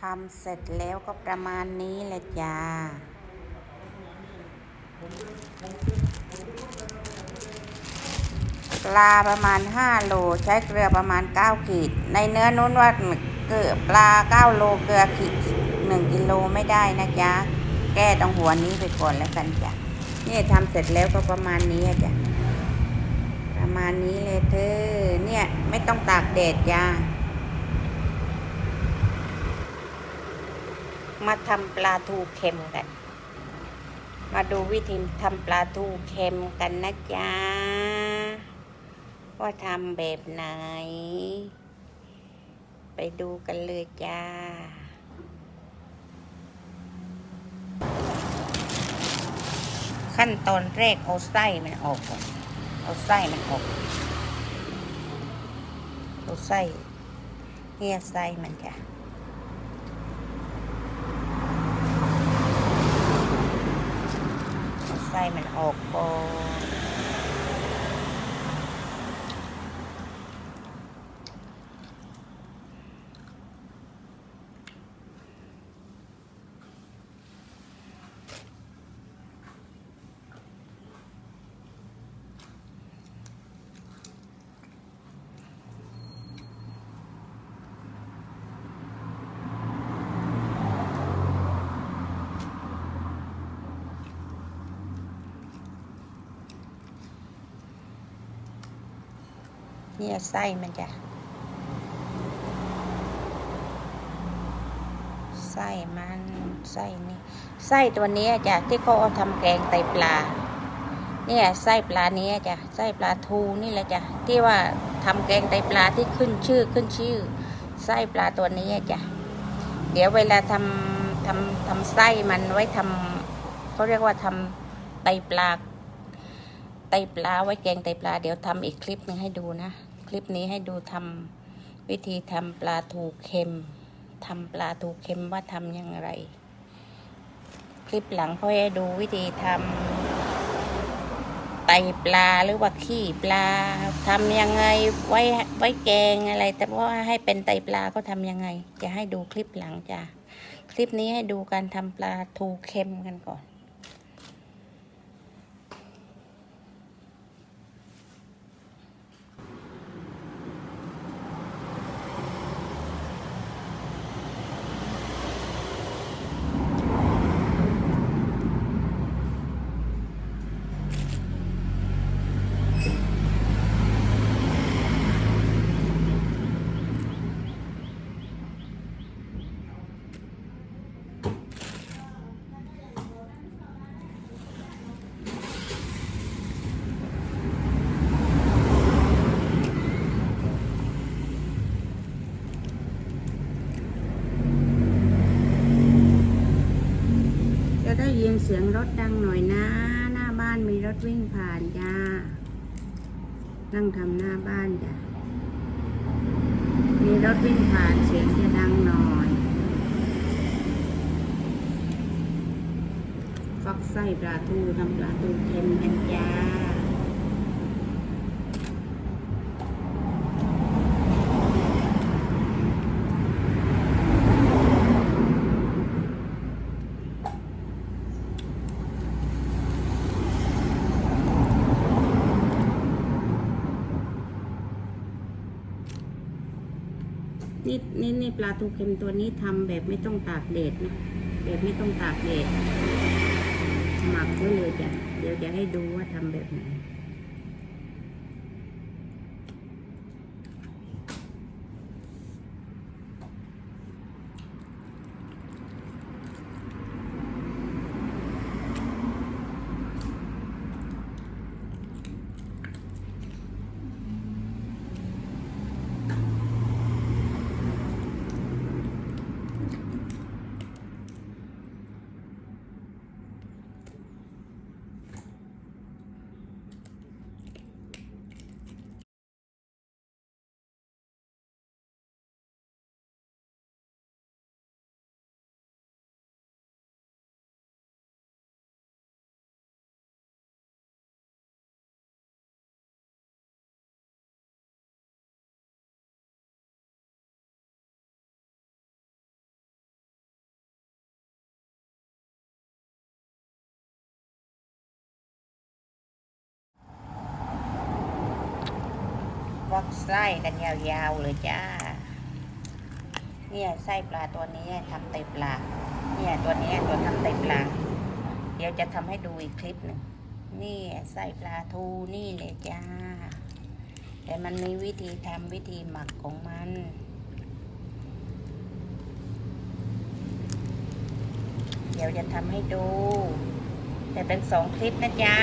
ทำเสร็จแล้วก็ประมาณนี้แหละจ้าปลาประมาณ 5 โล ใช้เกลือประมาณ 9 ขีด ในเนื้อนู้นว่าเกลือปลา 9 โลเกลือขีด 1 กิโลไม่ได้นะจ๊ะ แก้ตรงหัวนี้ไปก่อนแล้วกันจ้ะนี่ทำเสร็จแล้วก็ประมาณนี้จ้ะ ประมาณนี้เลยเธอ เนี่ยไม่ต้องตากแดดจ้า มาทำปลาทูเค็มกัน มาดูวิธีทำปลาทูเค็มกันนะจ๊ะ ว่าทำแบบไหน ไปดูกันเลยจ้า ขั้นตอนแรกเอาไส้มันออกก่อน เอาไส้มันออก เอาไส้เฮียไส้มันจ้ะ เอาไส้ มันออกก่อน เนี่ยไส้มันจะไส้มันไส้นี่ไส้ตัวนี้จ้ะที่เขาเอาทำแกงไตปลา เนี่ยไส้ปลานี้จ้ะไส้ปลาทูนี่แหละจ้ะที่ว่าทำแกงไตปลาที่ขึ้นชื่อขึ้นชื่อ ไส้ปลาตัวนี้จ้ะเดี๋ยวเวลาทำทำทำไส้มันไว้ทำเขาเรียกว่าทำไตปลาไตปลาไว้แกงไตปลา เดี๋ยวทำอีกคลิปหนึงให้ดูนะ คลิปนี้ให้ดูทำวิธีทำปลาทูเค็มทำปลาทูเค็มว่าทำอย่างไร คลิปหลังพ่อให้ดูวิธีทำไตปลาหรือว่าขี้ปลาทำยังไงไว้ไว้แกงอะไร แต่ว่าให้เป็นไตปลาก็ทำยังไง จะให้ดูคลิปหลังจ้ะคลิปนี้ให้ดูการทำปลาทูเค็มกันก่อน สียงรถดังหน่อยนะ หน้าบ้านมีรถวิ่งผ่านจ้า นั่งทำหน้าบ้านจ้ะ มีรถวิ่งผ่านเสียงจะดังหน่อยฟักไส้ปลาทูทำปลาทูเค็มกันจ้า นี่นี่นี่ปลาทูเค็มตัวนี้ทำแบบไม่ต้องตากแดดนะแบบไม่ต้องตากแดดหมักไว้เลยจ้ะเดี๋ยวจะให้ดูว่าทำแบบไหน ฟักไส้กันยาวๆเลยจ้า เนี่ยไส้ปลาตัวนี้ทำไตปลา เนี่ยตัวนี้ตัวทำไตปลา เดี๋ยวจะทำให้ดูอีกคลิปหนึ่งนี่ไส้ปลาทูนี่เลยจ้า แต่มันมีวิธีทำวิธีหมักของมันเดี๋ยวจะทำให้ดู แต่เป็นสองคลิปนะจ๊ะ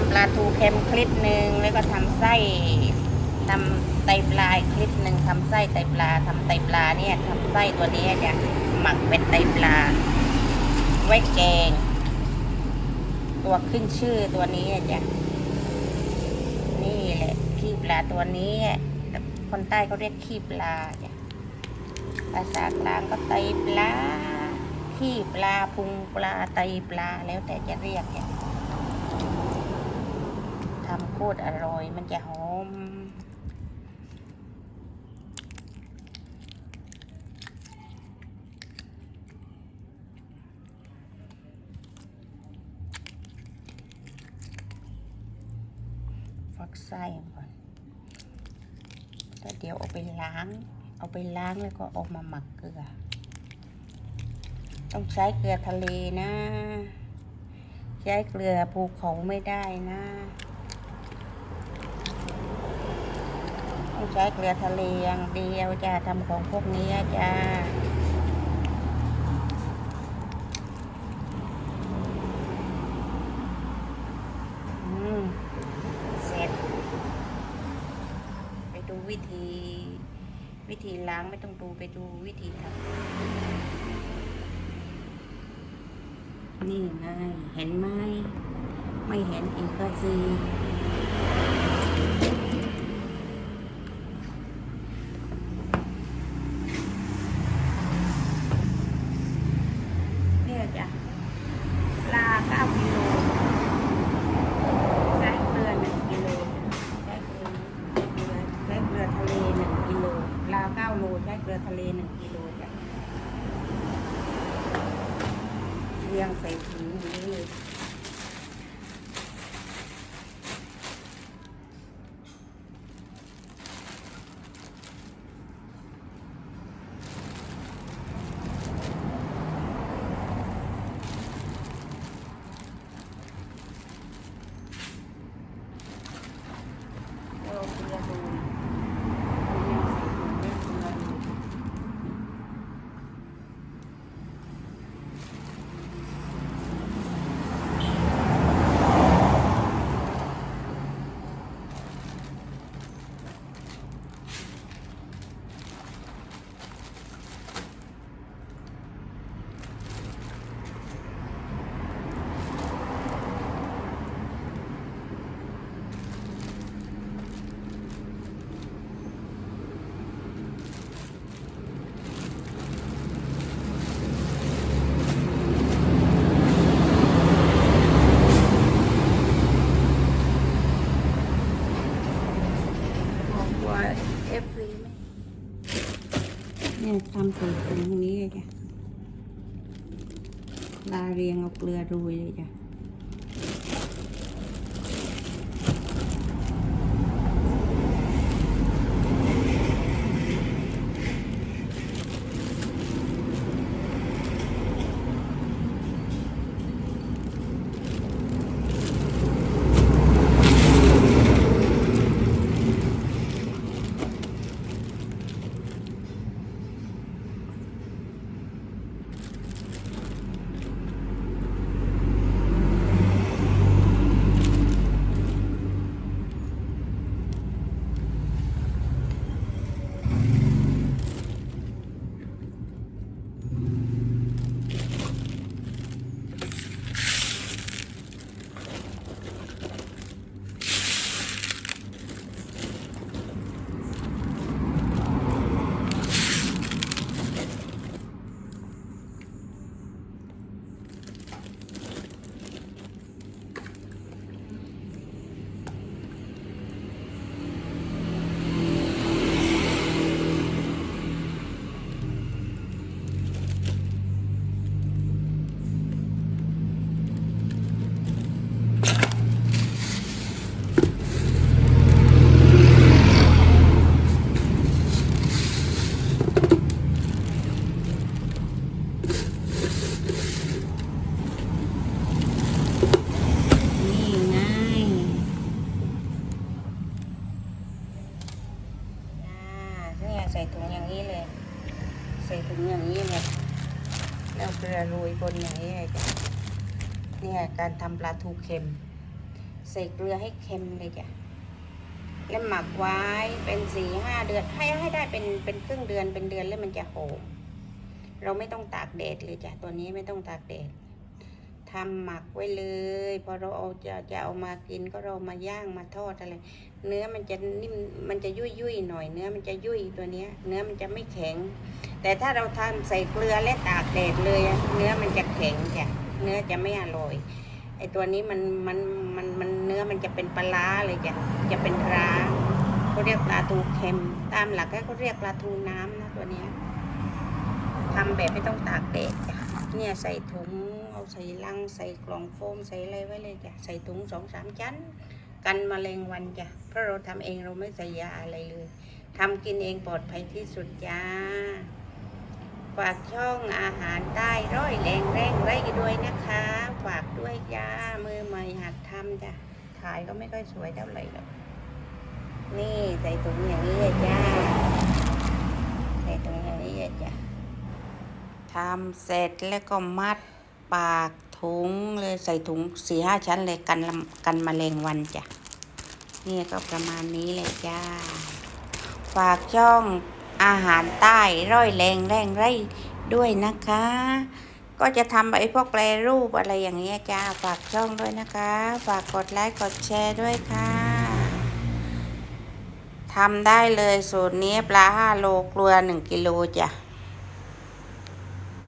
ทำปลาทูเค็มคลิปหนึ่งแล้วก็ทำไส้ทำไตปลาคลิปหนึ่งทำไส้ไตปลาทำไตปลาเนี่ยทำไส้ตัวนี้จะหมักเป็นไตปลา ไว้แกง ตัวขึ้นชื่อตัวนี้จ้ะนี่แหละขี้ปลาตัวนี้ คนใต้เขาเรียกขี้ปลาจ้ะภาษากลางก็ไตปลาขี้ปลาพุงปลาไตปลาแล้วแต่จะเรียกเนี่ย ทำโคตรอร่อย มันจะหอม ฟักไส้ก่อนแล้วเดี๋ยวเอาไปล้าง เอาไปล้างแล้วก็เออกมาหมักเกลือ ต้องใช้เกลือทะเลนะ ใช้เกลือภูเขาไม่ได้นะ ต้องใช้เกลือทะเลอย่างเดียวจะทำของพวกนี้จ้าเสร็จ ไปดูวิธี วิธีล้างไม่ต้องดูไปดูวิธีทำนี่ไง เห็นไหม ไม่เห็นอีกก็ซี เกลือโรยเลยจ้ะ ลือโรยบนอย่างนี้เลยจ้ะเนี่ยการทำปลาทูเค็ม ใส่เกลือให้เค็มเลยจ้ะแล้วหมักไว้เป็นสี่ห้าเดือนให้ให้ได้เป็นเป็นครึ่งเดือนเป็นเดือนแล้วมันจะหอมเราไม่ต้องตากแดดเลยจ้ะตัวนี้ไม่ต้องตากแดด ทำหมักไว้เลยพอเราเอาจะจะเอามากินก็เรามาย่างมาทอดอะไร เนื้อมันจะนิ่มมันจะยุ่ยยุ่ยหน่อย เนื้อมันจะยุ่ยตัวเนี้ย เนื้อมันจะไม่แข็ง แต่ถ้าเราทำใส่เกลือและตากแดดเลยเนื้อมันจะแข็งจ้ะเนื้อจะไม่อร่อยไอตัวนี้มันมันมันมันเนื้อมันจะเป็นปลาร้าเลยจ้ะจะเป็นปลาเขาเรียกปลาทูเค็ม ตามหลักก็เขาเรียกปลาทูน้ำนะตัวเนี้ยทำแบบไม่ต้องตากแดดจ้ะเนี่ยใส่ถุง เอาใส่ลังใส่กล่องโฟมใส่อะไรไว้เลยจ้ะใส่ถุงสองสามชั้น กันมแมลงวันจ้ะเพราะเราทำเองเราไม่ใส่ยาอะไรเลยทำกินเองปลอดภัยที่สุดจ้าฝากช่องอาหารใต้ร้อยแรงแรงไว้ด้วยนะคะ ฝากด้วยจ้ามือใหม่หัดทำจ้ะถ่ายก็ไม่ค่อยสวยเท่าไหร่หรอกนี่ใส่ถุงอย่างนี้จ้าใส่ถุงอย่างนี้จ้ะทำเสร็จแล้วก็มัด ปากถุงเลยใส่ถุงสี่ห้าชั้นเลยกันลำกันแมลงวันจ้ะเนี่ยก็ประมาณนี้เลยจ้า ฝากช่องอาหารใต้ร้อยแรงแรงไรด้วยนะคะ ก็จะทำไอ้พวกแปรรูปอะไรอย่างเงี้ยจ้า ฝากช่องด้วยนะคะ ฝากกดไลค์กดแชร์ด้วยค่ะทำได้เลยสูตรนี้ปลาห้าโลกลือหนึ่งกิโลจ้ะ